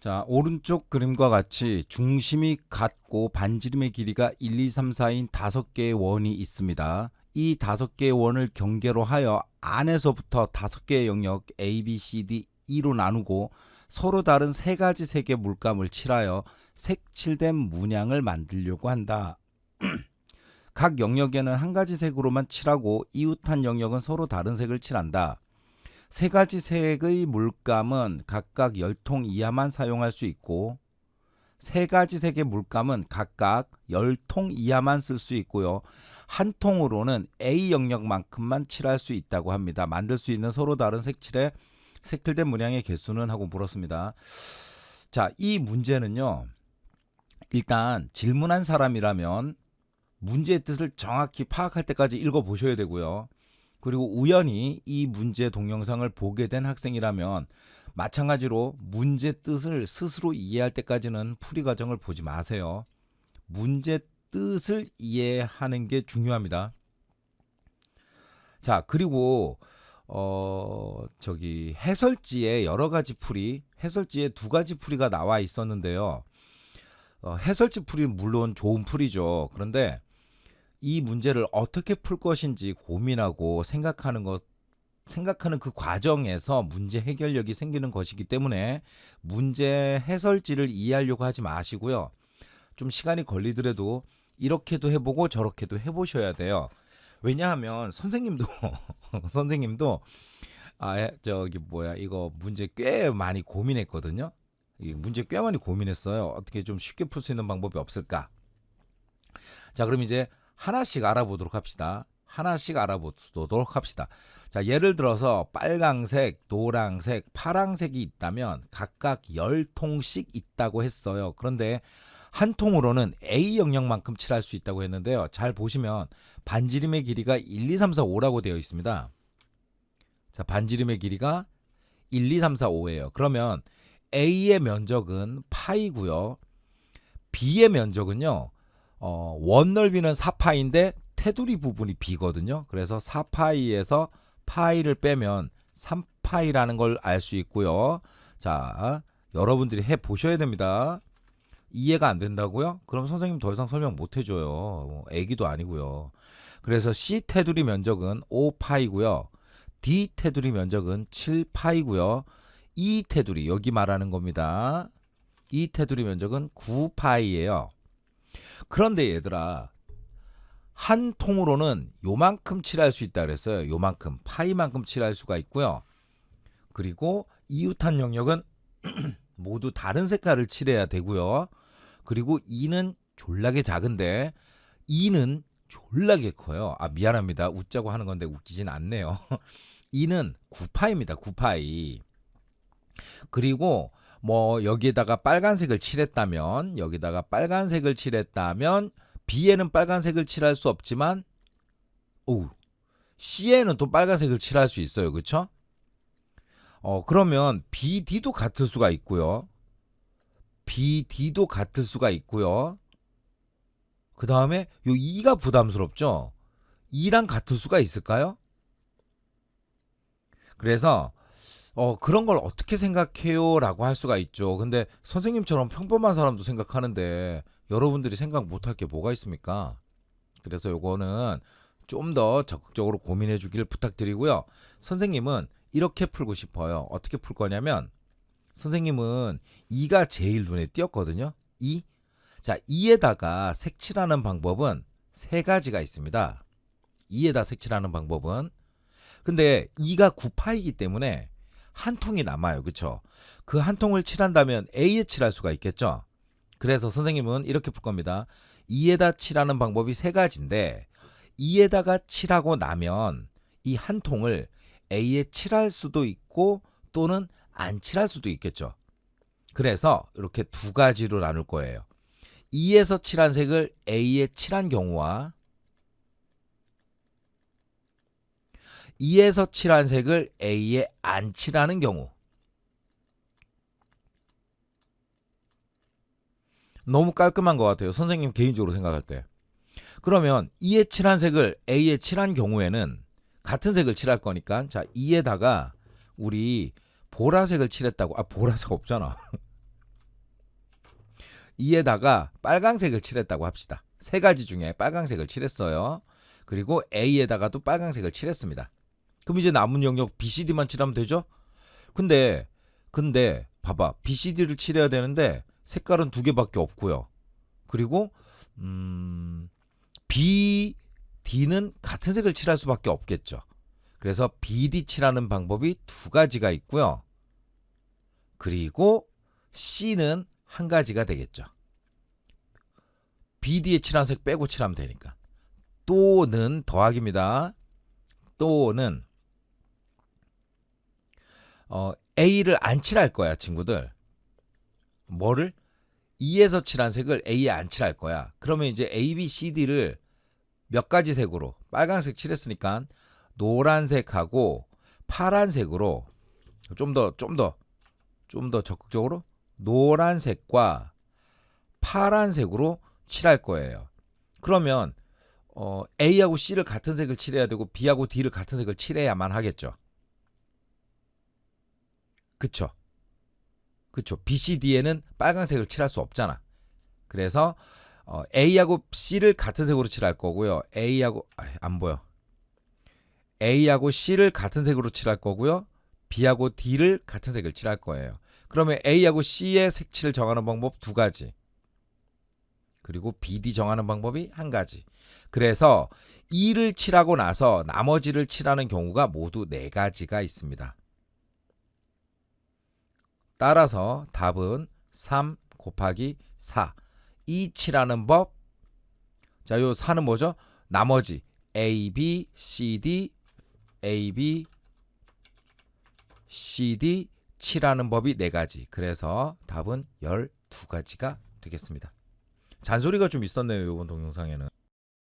자, 오른쪽 그림과 같이 중심이 같고 반지름의 길이가 1, 2, 3, 4인 다섯 개의 원이 있습니다. 이 다섯 개의 원을 경계로 하여 안에서부터 다섯 개의 영역 A, B, C, D, E로 나누고 서로 다른 세 가지 색의 물감을 칠하여 색칠된 문양을 만들려고 한다. 각 영역에는 한 가지 색으로만 칠하고 이웃한 영역은 서로 다른 색을 칠한다. 세 가지 색의 물감은 각각 열통 이하만 사용할 수 있고 세 가지 색의 물감은 각각 열통 이하만 쓸 수 있고요. 한 통으로는 A 영역만큼만 칠할 수 있다고 합니다. 만들 수 있는 서로 다른 색칠의 색칠된 문양의 개수는 하고 물었습니다. 자, 이 문제는요. 일단 질문한 사람이라면 문제의 뜻을 정확히 파악할 때까지 읽어 보셔야 되고요. 그리고 우연히 이 문제 동영상을 보게 된 학생이라면 마찬가지로 문제 뜻을 스스로 이해할 때까지는 풀이 과정을 보지 마세요. 문제 뜻을 이해하는 게 중요합니다. 자, 그리고 어 저기 해설지에 여러 가지 풀이 해설지에 두 가지 풀이가 나와 있었는데요. 어, 해설지 풀이 물론 좋은 풀이죠. 그런데 이 문제를 어떻게 풀 것인지 고민하고 생각하는 것 생각하는 그 과정에서 문제 해결력이 생기는 것이기 때문에 문제 해설지를 이해하려고 하지 마시고요. 좀 시간이 걸리더라도 이렇게도 해보고 저렇게도 해보셔야 돼요. 왜냐하면 선생님도 선생님도 아 저기 뭐야 이거 문제 꽤 많이 고민했거든요. 이 문제 꽤 많이 고민했어요. 어떻게 좀 쉽게 풀 수 있는 방법이 없을까? 자, 그럼 이제 하나씩 알아보도록 합시다. 하나씩 알아보도록 합시다. 자, 예를 들어서 빨강색, 노랑색, 파랑색이 있다면 각각 10통씩 있다고 했어요. 그런데 한 통으로는 A 영역만큼 칠할 수 있다고 했는데요. 잘 보시면 반지름의 길이가 1, 2, 3, 4, 5라고 되어 있습니다. 자, 반지름의 길이가 1, 2, 3, 4, 5예요. 그러면 A의 면적은 파이고요. B의 면적은요. 어, 원 넓이는 4파인데 테두리 부분이 B거든요. 그래서 4파이에서 파이를 빼면 3파이라는 걸 알 수 있고요. 자, 여러분들이 해 보셔야 됩니다. 이해가 안 된다고요? 그럼 선생님 더 이상 설명 못 해줘요. 뭐, 애기도 아니고요. 그래서 C 테두리 면적은 5파이고요. D 테두리 면적은 7파이고요. E 테두리 여기 말하는 겁니다. E 테두리 면적은 9파이예요. 그런데 얘들아 한 통으로는 요만큼 칠할 수 있다 그랬어요. 요만큼 파이만큼 칠할 수가 있고요. 그리고 이웃한 영역은 모두 다른 색깔을 칠해야 되고요. 그리고 E는 졸라게 작은데 E는 졸라게 커요. 아 미안합니다. 웃자고 하는 건데 웃기진 않네요. E는 9파입니다. 9파이. 그리고 뭐 여기에다가 빨간색을 칠했다면 여기다가 빨간색을 칠했다면 B에는 빨간색을 칠할 수 없지만 오 C에는 또 빨간색을 칠할 수 있어요. 그렇죠? 어 그러면 BD도 같을 수가 있고요. BD도 같을 수가 있고요. 그 다음에 요 E가 부담스럽죠? E랑 같을 수가 있을까요? 그래서 어 그런 걸 어떻게 생각해요 라고 할 수가 있죠. 근데 선생님처럼 평범한 사람도 생각하는데 여러분들이 생각 못할 게 뭐가 있습니까? 그래서 요거는 좀 더 적극적으로 고민해 주길 부탁드리고요. 선생님은 이렇게 풀고 싶어요. 어떻게 풀 거냐면 선생님은 2가 제일 눈에 띄었거든요. 2. 자, 2에다가 색칠하는 방법은 세 가지가 있습니다. 2에다 색칠하는 방법은 근데 2가 9파이기 때문에 한 통이 남아요. 그쵸? 그한 통을 칠한다면 A에 칠할 수가 있겠죠? 그래서 선생님은 이렇게 풀 겁니다. 2에다 칠하는 방법이 세 가지인데 2에다가 칠하고 나면 이 한 통을 A에 칠할 수도 있고 또는 안 칠할 수도 있겠죠. 그래서 이렇게 두 가지로 나눌 거예요. 2에서 칠한 색을 A에 칠한 경우와 2에서 칠한 색을 A에 안 칠하는 경우. 너무 깔끔한 것 같아요. 선생님 개인적으로 생각할 때. 그러면 2에 칠한 색을 A에 칠한 경우에는 같은 색을 칠할 거니까 자 2에다가 우리 보라색을 칠했다고 아 보라색 없잖아. E에다가 빨강색을 칠했다고 합시다. 세 가지 중에 빨강색을 칠했어요. 그리고 A에다가도 빨강색을 칠했습니다. 그럼 이제 남은 영역 BCD만 칠하면 되죠? 근데 근데 봐봐 BCD를 칠해야 되는데 색깔은 두 개밖에 없고요. 그리고 음, BD는 같은 색을 칠할 수밖에 없겠죠. 그래서 BD 칠하는 방법이 두 가지가 있고요. 그리고 C는 한 가지가 되겠죠. BD에 칠한 색 빼고 칠하면 되니까. 또는 더하기입니다. 또는 어, A를 안 칠할 거야, 친구들. 뭐를? E에서 칠한 색을 A에 안 칠할 거야. 그러면 이제 A, B, C, D를 몇 가지 색으로 빨간색 칠했으니까 노란색하고 파란색으로 좀 더 좀 더 좀 더 적극적으로 노란색과 파란색으로 칠할 거예요. 그러면 어, A하고 C를 같은 색을 칠해야 되고 B하고 D를 같은 색을 칠해야만 하겠죠. 그쵸? 그쵸? B, C, D에는 빨간색을 칠할 수 없잖아. 그래서 어, A하고 C를 같은 색으로 칠할 거고요. A하고 아, 안 보여. A하고 C를 같은 색으로 칠할 거고요. B하고 D를 같은 색을 칠할 거예요. 그러면 A하고 C의 색칠을 정하는 방법 두 가지. 그리고 BD 정하는 방법이 한 가지. 그래서 E를 칠하고 나서 나머지를 칠하는 경우가 모두 네 가지가 있습니다. 따라서 답은 3 곱하기 4. 이 칠하는 법. 자, 요 4는 뭐죠? 나머지 A, B, C, D, A, B, C, D 칠하는 법이 네 가지. 그래서 답은 12가지가 되겠습니다. 잔소리가 좀 있었네요, 이번 동영상에는.